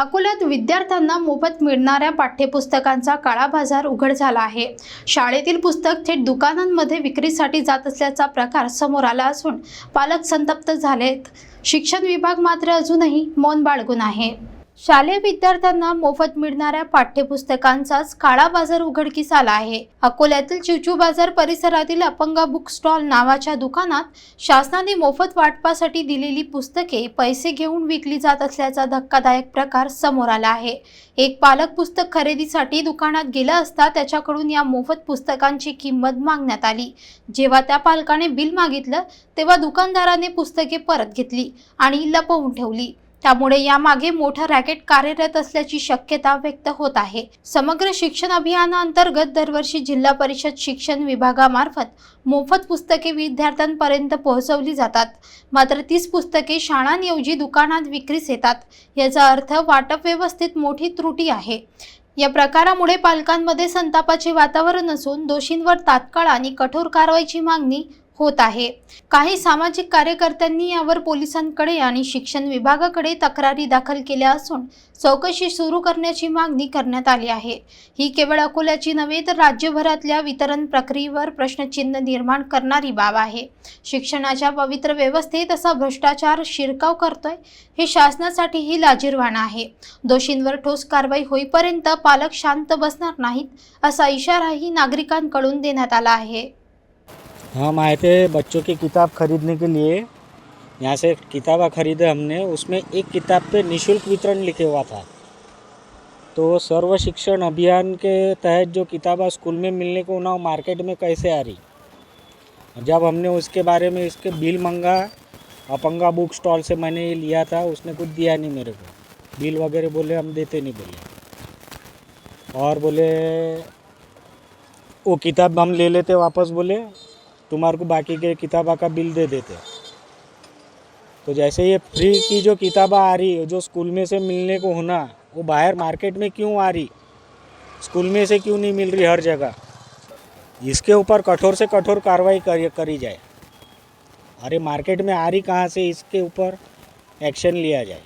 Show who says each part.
Speaker 1: अकोल्यात विद्यार्थ्यांना मोफत मिळणाऱ्या पाठ्यपुस्तकांचा काळा बाजार उघड झाला आहे. शाळेतील पुस्तक थेट दुकानांमध्ये विक्रीसाठी जात असल्याचा प्रकार समोर आला असून पालक संतप्त झालेत. शिक्षण विभाग मात्र अजूनही मौन बाळगून आहे. शालेय विद्यार्थ्यांना मोफत मिळणाऱ्या पाठ्यपुस्तकांचाच काळा बाजार उघडकीस आला आहे. अकोल्यातील चिवचू बाजार परिसरातील अपंगा बुक स्टॉल नावाच्या दुकानात शासनाने मोफत वाटपासाठी दिलेली पुस्तके पैसे घेऊन विकली जात असल्याचा धक्कादायक प्रकार समोर आला आहे. एक पालक पुस्तक खरेदीसाठी दुकानात गेला असता त्याच्याकडून या मोफत पुस्तकांची किंमत मागण्यात आली. जेव्हा त्या पालकाने बिल मागितलं तेव्हा दुकानदाराने पुस्तके परत घेतली आणि लपवून ठेवली. त्यामुळे यामागे मोठं रॅकेट कार्यरत असल्याची शक्यता व्यक्त होत आहे. समग्र शिक्षण अभियानाअंतर्गत दरवर्षी जिल्हा परिषद शिक्षण विभागामार्फत मोफत पुस्तके विद्यार्थ्यांपर्यंत पोहोचवली जातात. मात्र तीच पुस्तके शाळांऐवजी दुकानात विक्रीस येतात. याचा अर्थ वाटप व्यवस्थेत मोठी त्रुटी आहे. या प्रकारामुळे पालकांमध्ये संतापाचे वातावरण असून दोषींवर तात्काळ आणि कठोर कारवाईची मागणी होत आहे. काही सामाजिक कार्यकर्त्यांनी यावर पोलिसांकडे आणि शिक्षण विभागाकडे तक्रारी दाखल केल्या असून चौकशी सुरू करण्याची मागणी करण्यात आली आहे. ही केवळ अकोल्याची नव्हे तर राज्यभरातल्या वितरण प्रक्रियेवर प्रश्नचिन्ह निर्माण करणारी बाब आहे. शिक्षणाच्या पवित्र व्यवस्थेत असा भ्रष्टाचार शिरकाव करतोय हे शासनासाठीही लाजीरवाणं आहे. दोषींवर ठोस कारवाई होईपर्यंत पालक शांत बसणार नाहीत असा इशाराही नागरिकांकडून देण्यात आला आहे.
Speaker 2: हम आए थे बच्चों की किताब खरीदने के लिए। यहाँ से किताबा खरीदे हमने। उसमें एक किताब पे निशुल्क वितरण लिखे हुआ था। तो सर्व शिक्षण अभियान के तहत जो किताबा स्कूल में मिलने को ना, मार्केट में कैसे आ रही? जब हमने उसके बारे में इसके बिल मंगा, अपंगा बुक स्टॉल से मैंने ये लिया था, उसने कुछ दिया नहीं मेरे को। बिल वगैरह बोले, हम देते नहीं बोले और बोले, वो किताब हम ले लेते वापस, बोले। तुम्हारे को बाकी के किताबा का बिल दे देते तो जैसे ये फ्री की जो किताबा आ रही है जो स्कूल में से मिलने को होना, वो बाहर मार्केट में क्यों आ रही? स्कूल में से क्यों नहीं मिल रही हर जगह? इसके ऊपर कठोर से कठोर कार्रवाई करी करी जाए। अरे मार्केट में आ रही कहाँ से? इसके ऊपर एक्शन लिया जाए।